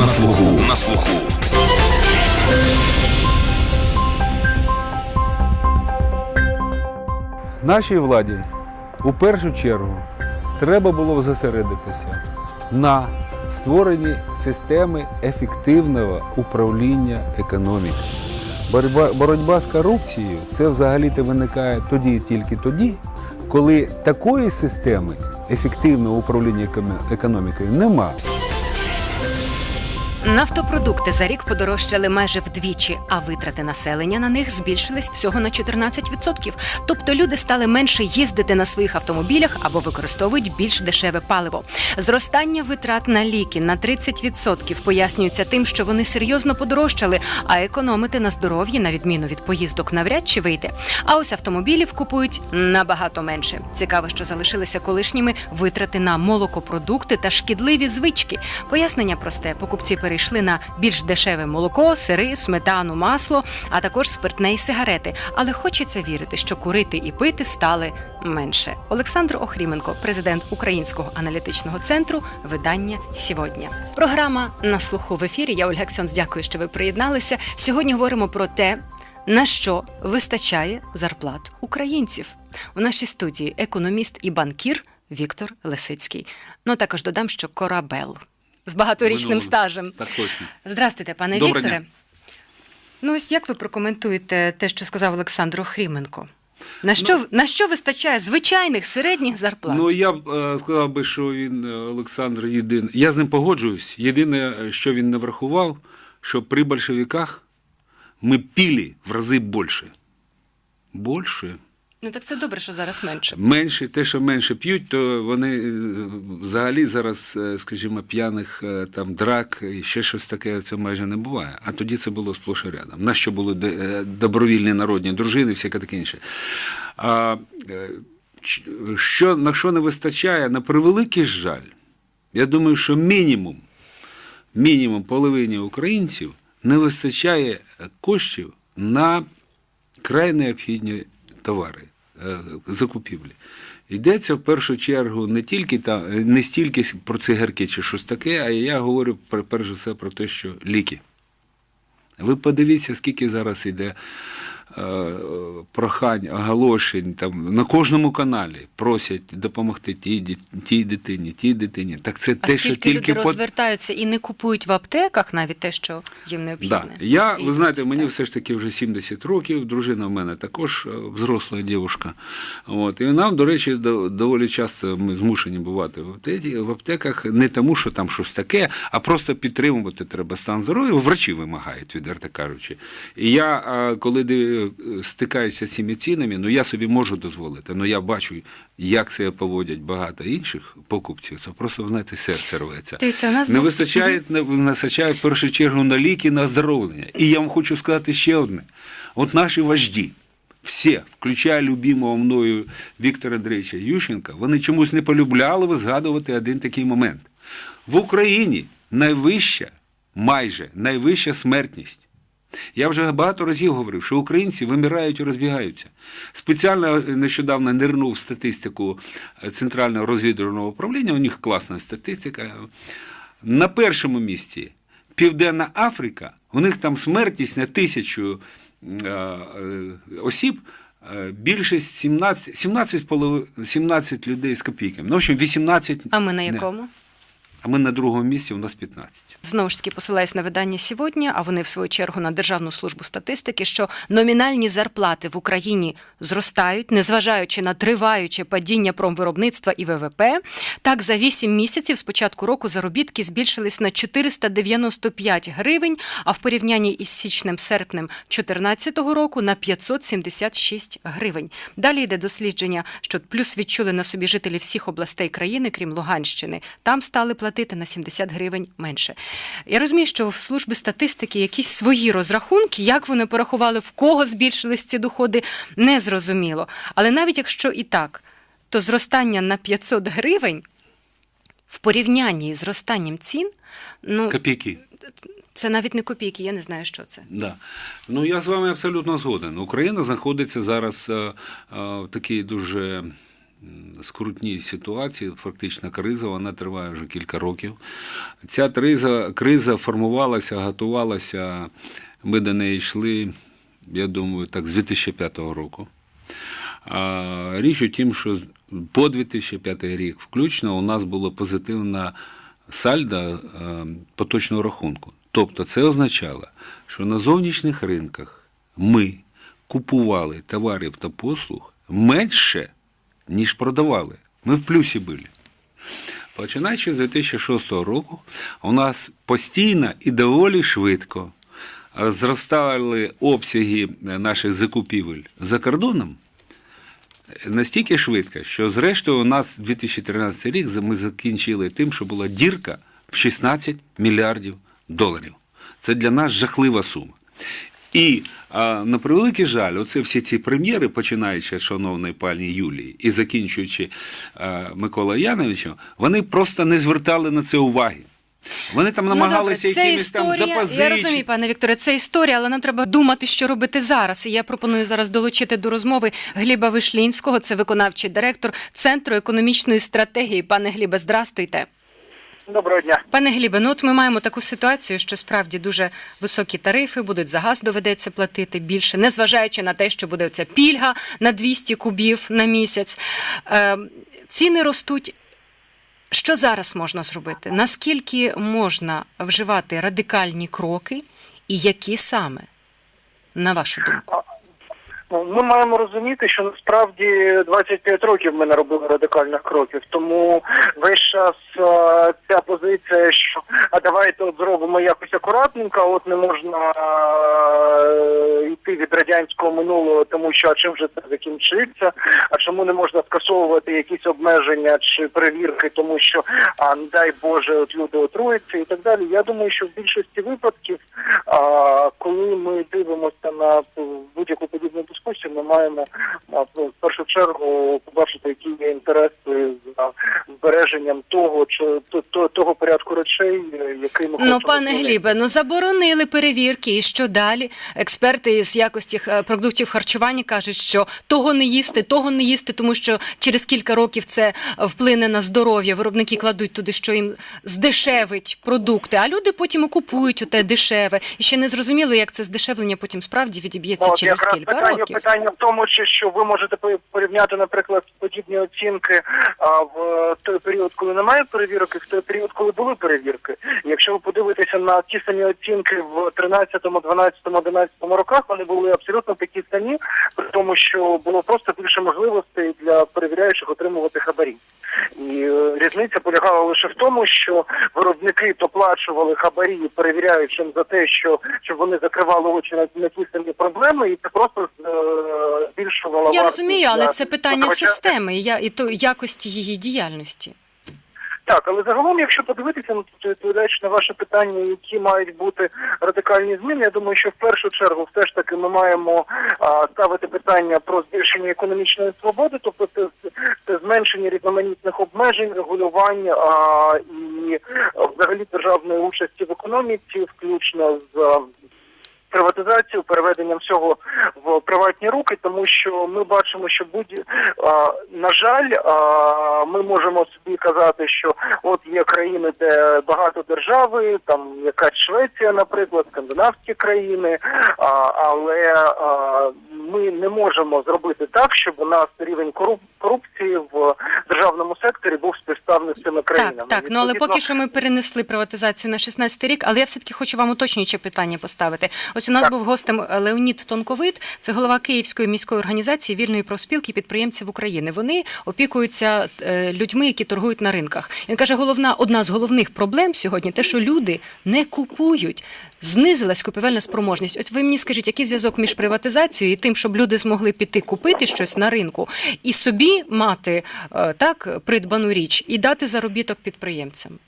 На слуху. На слуху. Нашій владі у першу чергу треба було зосередитися на створенні системи ефективного управління економікою. Боротьба, боротьба з корупцією це взагалі-то виникає тоді, і тільки тоді, коли такої системи ефективного управління економікою немає. Нафтопродукти за рік подорожчали майже вдвічі, а витрати населення на них збільшились всього на 14%. Тобто люди стали менше їздити на своїх автомобілях або використовують більш дешеве паливо. Зростання витрат на ліки на 30% пояснюється тим, що вони серйозно подорожчали, а економити на здоров'ї, на відміну від поїздок, навряд чи вийде. А ось автомобілів купують набагато менше. Цікаво, що залишилися колишніми витрати на молокопродукти та шкідливі звички. Пояснення просте: покупці перейшли на більш дешеве молоко, сири, сметану, масло, а також спиртне і сигарети. Але хочеться вірити, що курити і пити стали менше. Олександр Охріменко, президент Українського аналітичного центру, видання сьогодні. Програма на слуху в ефірі. Я Ольга Ксьонз, Дякую, що ви приєдналися. Сьогодні говоримо про те. На що вистачає зарплат українців у нашій студії економіст і банкір Віктор Лисицький. Ну також додам, що корабел з багаторічним Минулого. стажем. Так точно. Здрастуйте, пане Доброго Вікторе. дня. Ну ось як ви прокоментуєте те, що сказав Олександр Охріменко? На що, на що вистачає звичайних середніх зарплат? Ну я б е, сказав би, що він е, Олександр єдиний. Я з ним погоджуюсь. Єдине, що він не врахував, що при большевиках ми пили в рази більше. Більше. Ну так це добре, що зараз менше. Менше, те, що менше п'ють, то вони е, взагалі зараз, е, скажімо, п'яних е, там драк і ще щось таке, це майже не буває. А тоді це було сплош і рядом. На що були добровільні народні дружини, всяке таке інше. А, що, на що не вистачає, на превеликий жаль, я думаю, що мінімум, мінімум половині українців не вистачає коштів на край необхідні товари, е, закупівлі. Йдеться в першу чергу не тільки та не стільки про цигарки чи щось таке, а я говорю перш за все про те, що ліки. Ви подивіться, скільки зараз йде прохань, оголошень там на кожному каналі просять допомогти тій, тій дитині, тій дитині. Так це А те, що тільки люди розвертаються і не купують в аптеках навіть те, що їм Да. Я, І ви знаєте, мені так. все ж таки вже 70 років, дружина в мене також е, взросла дівчинка. От. І нам, до речі, до- доволі часто ми змушені бувати в аптеці, в аптеках не тому, що там щось таке, а просто підтримувати треба стан здоров'я. Врачі вимагають, відверто кажучи. І я, коли див- стикаюся з цими цінами, ну я собі можу дозволити, але я бачу, як це поводять багато інших покупців, то просто, знаєте, серце рветься. Дивіться, нас Не вистачає, не вистачає в першу чергу на ліки, на оздоровлення. І я вам хочу сказати ще одне. От наші вожді, всі, включая любимого мною Віктора Андрійовича Ющенка, вони чомусь не полюбляли згадувати один такий момент. В Україні найвища, майже найвища смертність. Я вже багато разів говорив, що українці вимирають і розбігаються. Спеціально нещодавно нирнув в статистику е, Центрального розвідувального управління, у них класна статистика. На першому місці Південна Африка, у них там смертність на тисячу е, е, осіб. Більше 17, 17, 17 людей з копійками. Ну, в общем, 18. А ми на якому? А ми на другому місці, у нас 15. Знову ж таки посилаюсь на видання сьогодні, а вони в свою чергу на Державну службу статистики, що номінальні зарплати в Україні зростають, незважаючи на триваюче падіння промвиробництва і ВВП. Так, за 8 місяців з початку року заробітки збільшились на 495 гривень, а в порівнянні із січнем-серпнем 2014 року на 576 гривень. Далі йде дослідження, що плюс відчули на собі жителі всіх областей країни, крім Луганщини. Там стали платити на 70 гривень менше. Я розумію, що в службі статистики якісь свої розрахунки, як вони порахували, в кого збільшились ці доходи, не зрозуміло. Але навіть якщо і так, то зростання на 500 гривень в порівнянні з зростанням цін, ну Копійки. це навіть не копійки, я не знаю, що це. Да. Ну я з вами абсолютно згоден. Україна знаходиться зараз е, е, в такій дуже скрутній ситуації, фактично криза, вона триває вже кілька років. Ця криза, криза формувалася, готувалася, ми до неї йшли, я думаю, так, з 2005 року. Річ у тім, що по 2005 рік включно у нас було позитивне сальдо е, поточного рахунку. Тобто це означало, що на зовнішніх ринках ми купували товарів та послуг менше, ніж продавали. Ми в плюсі були. Починаючи з 2006 року, у нас постійно і доволі швидко е, зростали обсяги е, наших закупівель за кордоном настільки швидко, що зрештою у нас 2013 рік ми закінчили тим, що була дірка в 16 мільярдів доларів. Це для нас жахлива сума. І на превеликий жаль, оце всі ці прем'єри, починаючи з шановної пані Юлії і закінчуючи Микола Яновичем, вони просто не звертали на це уваги. Вони там намагалися ну, добре, це якимись там запозичити. Я розумію, пане Вікторе, це історія, але нам треба думати, що робити зараз. І я пропоную зараз долучити до розмови Гліба Вишлінського, це виконавчий директор Центру економічної стратегії. Пане Глібе, здрастуйте. Доброго дня. Пане Глібе, ну от ми маємо таку ситуацію, що справді дуже високі тарифи будуть за газ доведеться платити більше, незважаючи на те, що буде ця пільга на 200 кубів на місяць. Е, ціни ростуть. Що зараз можна зробити? Наскільки можна вживати радикальні кроки, і які саме, на вашу думку? Ну, Ми маємо розуміти, що насправді 25 років ми не робили радикальних кроків. Тому весь час е, ця позиція, що а давайте от зробимо якось акуратненько, от не можна е, йти від радянського минулого, тому що а чим же це закінчиться? А чому не можна скасовувати якісь обмеження чи перевірки, тому що а не дай Боже, от люди отруються і так далі. Я думаю, що в більшості випадків, а, коли ми дивимося на будь-яку подібну дискусію, ми маємо в першу чергу побачити, які є інтереси за збереженням того, чи то- то- того порядку речей, е, який ми хочемо. Ну, пане. Глібе, ну заборонили перевірки, і що далі? Експерти з якості е, продуктів харчування кажуть, що того не їсти, того не їсти, тому що через кілька років це вплине на здоров'я. Виробники кладуть туди, що їм здешевить продукти, а люди потім і купують оте дешеве. І ще не зрозуміло, як це здешевлення потім справді відіб'ється От через якраз кілька питання, років. питання в тому, що ви можете порівняти, наприклад, подібні оцінки а, в той період, коли немає перевірок, і в той період, коли були перевірки. Якщо ви подивитеся на ті самі оцінки в 13, 12, 11 роках, вони були абсолютно такі самі, при тому, що було просто більше можливостей для перевіряючих отримувати хабарі. І е, різниця полягала лише в тому, що виробники доплачували хабарі перевіряючим за те, що щоб вони закривали очі на, на ті самі проблеми, і це просто е, збільшувало Я розумію, але це питання системи я- і то якості її діяльності. Так, але загалом, якщо подивитися, ну, відповідаючи на ваше питання, які мають бути радикальні зміни, я думаю, що в першу чергу все ж таки ми маємо а, ставити питання про збільшення економічної свободи, тобто це, це зменшення різноманітних обмежень, регулювань а, і взагалі державної участі в економіці, включно з. Приватизацію, переведенням всього в приватні руки, тому що ми бачимо, що будь на жаль, ми можемо собі казати, що от є країни, де багато держави, там якась Швеція, наприклад, скандинавські країни, але ми не можемо зробити так, щоб у нас рівень коруп- корупції в державному секторі був співставний з цими країнами. Так, так. Ну але поки що ми перенесли приватизацію на 16 рік, але я все-таки хочу вам уточнююче питання поставити. Ось у нас Так. був гостем Леонід Тонковит, це голова Київської міської організації вільної профспілки підприємців України. Вони опікуються е, людьми, які торгують на ринках. Він каже, головна одна з головних проблем сьогодні те, що люди не купують. Знизилась купівельна спроможність. От ви мені скажіть, який зв'язок між приватизацією і тим, щоб люди змогли піти купити щось на ринку і собі мати е, так придбану річ і дати заробіток підприємцям?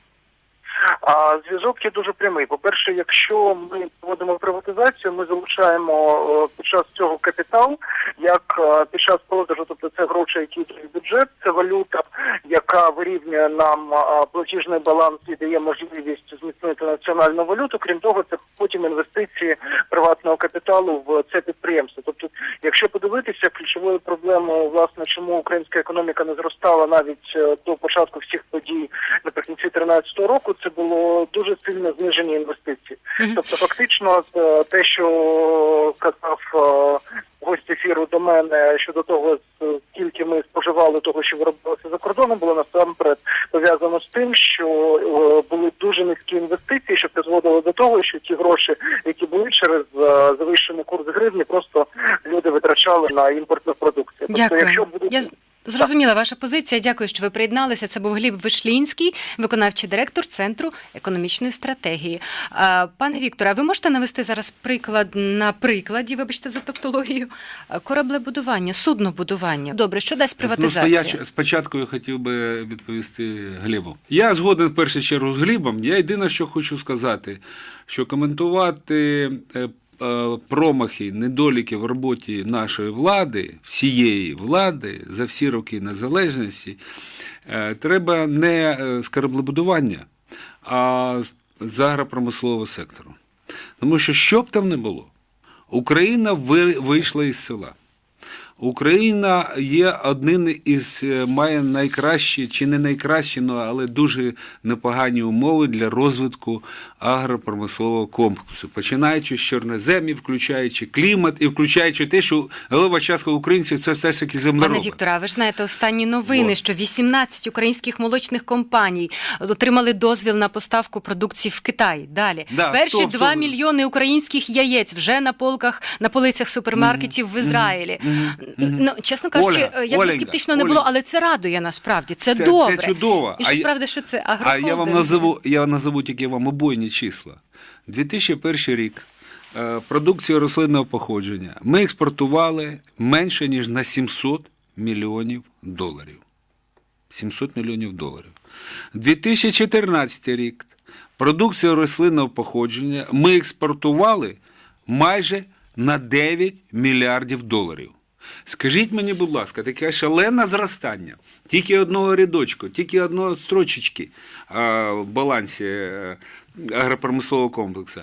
А зв'язок є дуже прямий. По-перше, якщо ми проводимо приватизацію, ми залучаємо е, під час цього капітал, як е, під час продажу, тобто це гроші, які йдуть в бюджет, це валюта, яка вирівнює нам платіжний баланс і дає можливість зміцнити національну валюту. Крім того, це потім інвестиції приватного капіталу в це підприємство. Тобто, якщо подивитися, ключовою проблемою, власне, чому українська економіка не зростала навіть е, до початку всіх подій наприкінці 2013 року, це було дуже сильне зниження інвестицій. Тобто, фактично, е, те, що казав е, гость ефіру до мене щодо того, скільки ми споживали того, що виробилося за кордоном, було насамперед пов'язано з тим, що е, були дуже низькі інвестиції, що призводило до того, що ті гроші, які були через завищений курс гривні, просто люди витрачали на імпортну продукцію. Тобто, якщо з- зрозуміла ваша позиція. Дякую, що ви приєдналися. Це був Гліб Вишлінський, виконавчий директор Центру економічної стратегії. Пане Вікторе, а ви можете навести зараз приклад на прикладі, вибачте за тавтологію, кораблебудування, суднобудування. Добре, що дасть приватизація? Ну, спояч- спочатку я хотів би відповісти Глібу. Я згоден в першу чергу з Глібом. Я єдине, що хочу сказати, що коментувати е, промахи, недоліки в роботі нашої влади, всієї влади за всі роки незалежності, е, треба не е, з кораблебудування, а з сектору. Тому що що б там не було, Україна вийшла із села. Україна є одним із е, має найкращі чи не найкращі, ну, але дуже непогані умови для розвитку агропромислового комплексу, починаючи з чорноземів, включаючи клімат і включаючи те, що голова частка українців це все ж таки землероби. Пане Вікторе, а ви ж знаєте останні новини, Вот. що 18 українських молочних компаній отримали дозвіл на поставку продукції в Китай. Далі Да, перші стоп, 2 стоп. мільйони українських яєць вже на полках на полицях супермаркетів в Ізраїлі. Ну чесно кажучи, як би Оленька, скептично не було, але це радує насправді. Це, Це- добре. це чудово. І що я- справді, що це А я вам назову, я назову тільки вам обойні числа. 2001 рік е, продукцію рослинного походження ми експортували менше, ніж на 700 мільйонів доларів. 700 мільйонів доларів. 2014 рік продукцію рослинного походження ми експортували майже на 9 мільярдів доларів. Скажіть мені, будь ласка, таке шалене зростання, тільки одного рядочку, тільки одної строчечки а, в балансі е, агропромислового комплексу.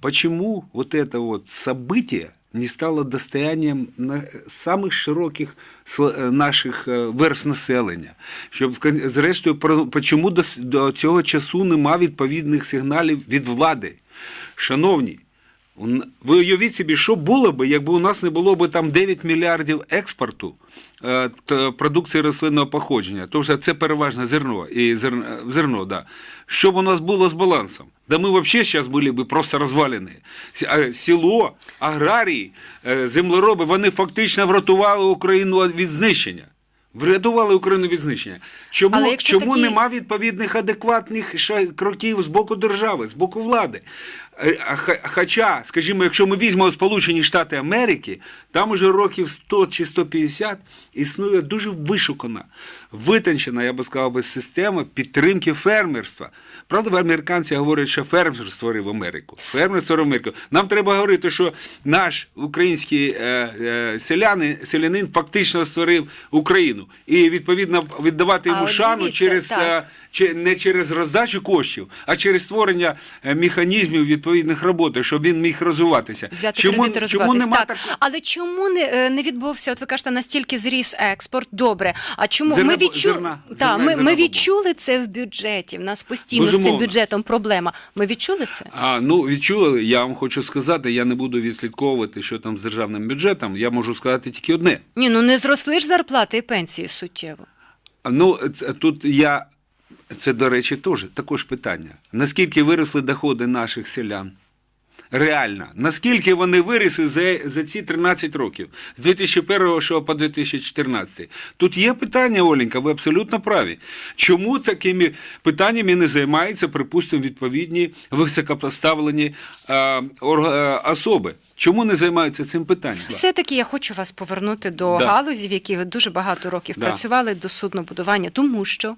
Почему вот это вот событие не стало достоянием на- самых широких сл- е, наших е, верст населення? Щоб в кон- зрештою, про- почому до, с- до цього часу нема відповідних сигналів від влади? Шановні, Un- Ви уявіть собі, що було б, якби у нас не було б там 9 мільярдів експорту е, продукції рослинного походження, тому що це переважно зерно і зерно, зерно да. Що б у нас було з балансом? Да ми взагалі зараз були б просто розвалені. Село, аграрії, е, землероби, вони фактично врятували Україну від знищення. Врятували Україну від знищення. Чому, чому такі- нема відповідних адекватних кроків з боку держави, з боку влади? Е, Хоча, скажімо, якщо ми візьмемо Сполучені Штати Америки, там уже років 100 чи 150 існує дуже вишукана, витончена, я би сказав, би, система підтримки фермерства. Правда, американці говорять, що фермер створив Америку. Фермер створив Америку. Нам треба говорити, що наш український е, е, селянин, селянин фактично створив Україну. І відповідно віддавати йому А, шану дивіться, через так. е, не через роздачу коштів, а через створення механізмів відповідних роботи, щоб він міг розвиватися. Взяти чому кредити, чому нема так. такого? Але чому не, не відбувся, от ви кажете, настільки зріс експорт? Добре. А чому Зерна ми відчули, зерна- та, зерна- ми, зерна ми відчули це в бюджеті. В нас постійно з цим бюджетом проблема. Ми відчули це? А, ну, відчули, я вам хочу сказати, я не буду відслідковувати, що там з державним бюджетом. Я можу сказати тільки одне. Ні, ну не зросли ж зарплати і пенсії суттєво. А, Ну, тут я. Це, до речі, теж також питання. Наскільки виросли доходи наших селян? Реально, наскільки вони виросли за, за ці 13 років, з 2001 що по 2014. Тут є питання, Оленька, ви абсолютно праві. Чому такими питаннями не займаються, припустимо, відповідні високопоставлені е, е, особи? Чому не займаються цим питанням? Все-таки я хочу вас повернути до Да. галузі, в якій ви дуже багато років Да. працювали до суднобудування, тому що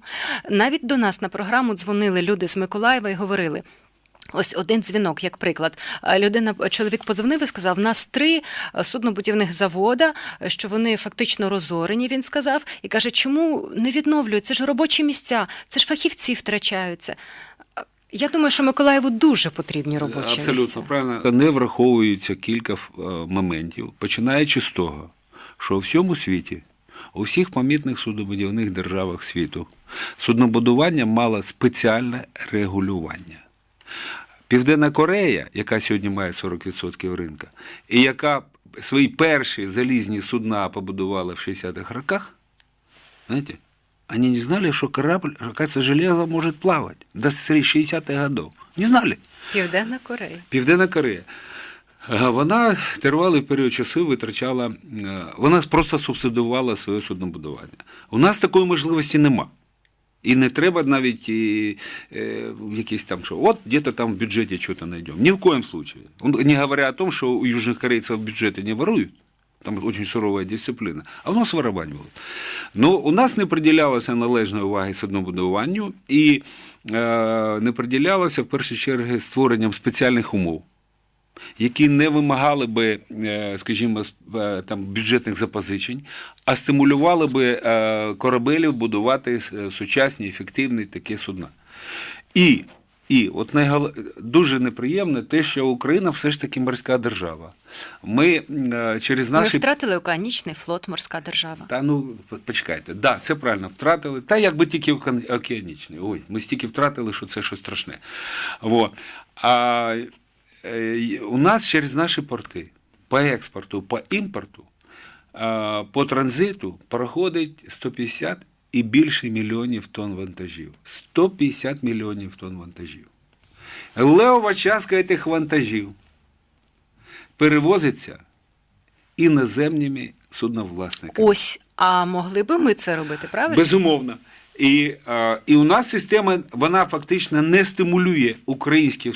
навіть до нас на програму дзвонили люди з Миколаєва і говорили. Ось один дзвінок, як приклад. Е, Людина, чоловік подзвонив і сказав: в нас три е, суднобудівних завода, е, що вони фактично розорені. Він сказав, і каже, чому не відновлюють? Це ж робочі місця, це ж фахівці втрачаються. Е, Я думаю, що Миколаєву дуже потрібні робочі Абсолютно місця. правильно. Не враховуються кілька е, моментів, починаючи з того, що у всьому світі, у всіх помітних суднобудівних державах світу, суднобудування мало спеціальне регулювання. Південна Корея, яка сьогодні має 40% ринка, і яка свої перші залізні судна побудувала в 60-х роках, знаете, они не знали, что корабль, оказывается, железо может плавать до 60-х годов. Не знали. Південна Корея. Південна Корея. Е, Вона тривалий період часу витрачала, е, вона просто субсидувала своє суднобудування. У нас такої можливості нема. І не треба навіть і, е, якісь там, що от где-то там в бюджеті щось знайдемо. Ні в коем случае. Не говоря о том, що у южних корейців в бюджеті не ворують, там очень суровая дисципліна, а нас воровать. Ну, у нас не приділялося належної уваги суднобудуванню і е, не приділялося в першу чергу створенням спеціальних умов які не вимагали би, е, скажімо, е, там бюджетних запозичень, а стимулювали би е, корабелів будувати сучасні, ефективні такі судна. І, і от найгал... дуже неприємне те, що Україна все ж таки морська держава. Ми через Ми втратили океанічний флот, морська держава. та ну почекайте, да, це правильно втратили. Та якби тільки океанічний. Ой, ми стільки втратили, що це щось страшне. Во. А у нас через наші порти по експорту, по імпорту, по транзиту проходить 150 і більше мільйонів тонн вантажів. 150 мільйонів тонн вантажів. Левова частка цих вантажів перевозиться іноземними судновласниками. Ось, а могли би ми це робити, правильно? Безумовно. І, е, і у нас система вона фактично не стимулює українських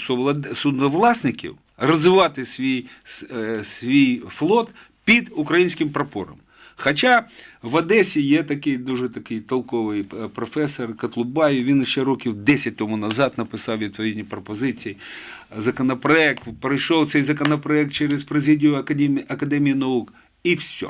судновласників розвивати свій, е, свій флот під українським прапором. Хоча в Одесі є такий дуже такий толковий е, професор Котлубай, він ще років 10 тому назад написав відповідні пропозиції. Законопроект, пройшов цей законопроект через президію Академії, Академії наук, і все.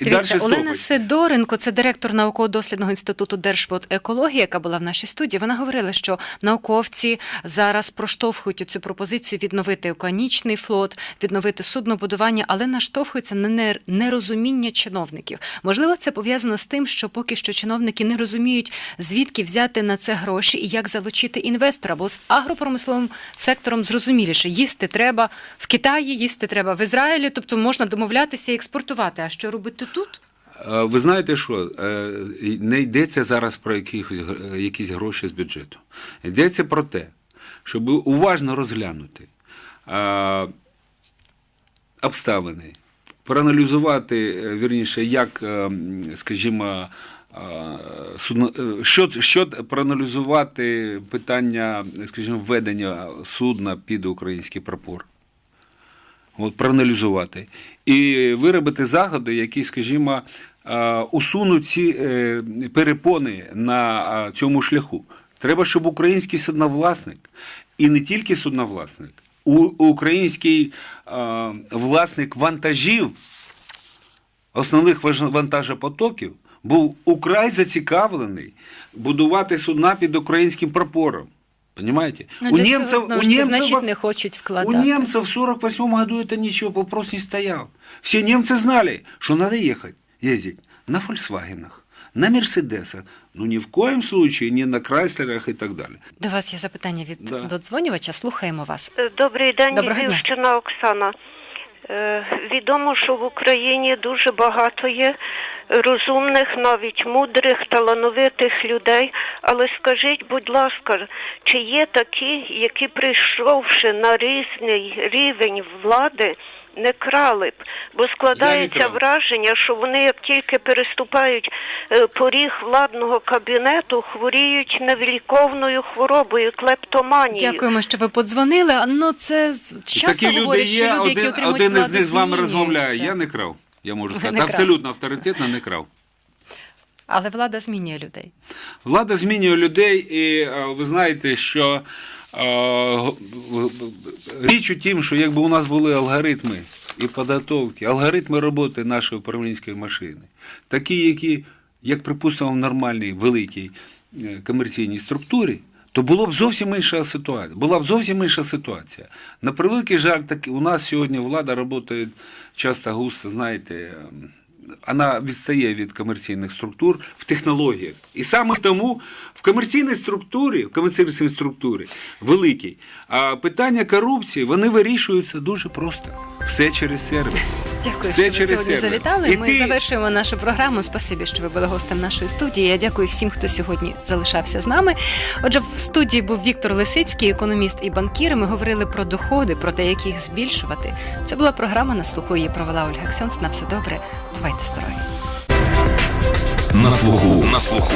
І Дивіться, Олена. Сидоренко, це директор науково-дослідного інституту Держводекології, яка була в нашій студії. Вона говорила, що науковці зараз проштовхують цю пропозицію відновити океанічний флот, відновити суднобудування, але наштовхуються на нер- нерозуміння чиновників. Можливо, це пов'язано з тим, що поки що чиновники не розуміють, звідки взяти на це гроші і як залучити інвестора. Бо з агропромисловим сектором зрозуміліше їсти треба в Китаї, їсти треба в Ізраїлі, тобто можна домовлятися і експортувати. А що робити тут? Е, Ви знаєте що? Е, Не йдеться зараз про якихось, якісь гроші з бюджету. Йдеться про те, щоб уважно розглянути е, обставини, проаналізувати, е, вірніше, як, е, скажімо, е, е, що, що проаналізувати питання, скажімо, введення судна під український прапор от, проаналізувати і виробити заходи, які, скажімо, е, усунуть ці е, перепони на е, цьому шляху. Треба, щоб український судновласник, і не тільки судновласник, український власник вантажів, основних вантажопотоків, був украй зацікавлений будувати судна під українським прапором. Понимаете? Ну, для цього, знову ж таки, значить, не хочуть вкладати. У немцев в 48 году это ничего, вопрос не стоял. Все немцы знали, что надо ехать, ездить на Фольксвагенах, на Мерседесах, ну ни в коем случае не на Крайслерах и так далее. До вас є запитання від Да. додзвонювача. Слухаємо вас. Е, Добрий день, Доброго дня. Львівщина Оксана. Е, Відомо, що в Україні дуже багато є розумних, навіть мудрих, талановитих людей. Але скажіть, будь ласка, чи є такі, які прийшовши на різний рівень влади, не крали б, бо складається враження, що вони як тільки переступають е, поріг владного кабінету, хворіють невиліковною хворобою, клептоманією. Дякуємо, що ви подзвонили. Ну це часто такі люди говорять, що є, люди, які один, отримують один із них з вами розмовляє. Я не крав. Я можу сказати, абсолютно авторитетно не крав. Але влада змінює людей. Влада змінює людей, і е, ви знаєте, що річ у тім, що якби у нас були алгоритми і підготовки, алгоритми роботи нашої управлінської машини, такі, які, як припустимо, в нормальній великій е, комерційній структурі. То було б зовсім інша ситуація. Була б зовсім інша ситуація. На превеликий жаль, так у нас сьогодні влада працює часто густо, знаєте, вона відстає від комерційних структур в технологіях. І саме тому в комерційній структурі, в комерційній структурі великій, а питання корупції вони вирішуються дуже просто. Все через сервер. Дякую, Все що ви через сьогодні сервер. завітали. І Ми ти- завершуємо нашу програму. Спасибі, що ви були гостем нашої студії. Я дякую всім, хто сьогодні залишався з нами. Отже, в студії був Віктор Лисицький, економіст і банкір. Ми говорили про доходи, про те, як їх збільшувати. Це була програма на слуху. Її провела Ольга Ксьонс. На все добре. Бувайте здорові. На слуху. На слуху.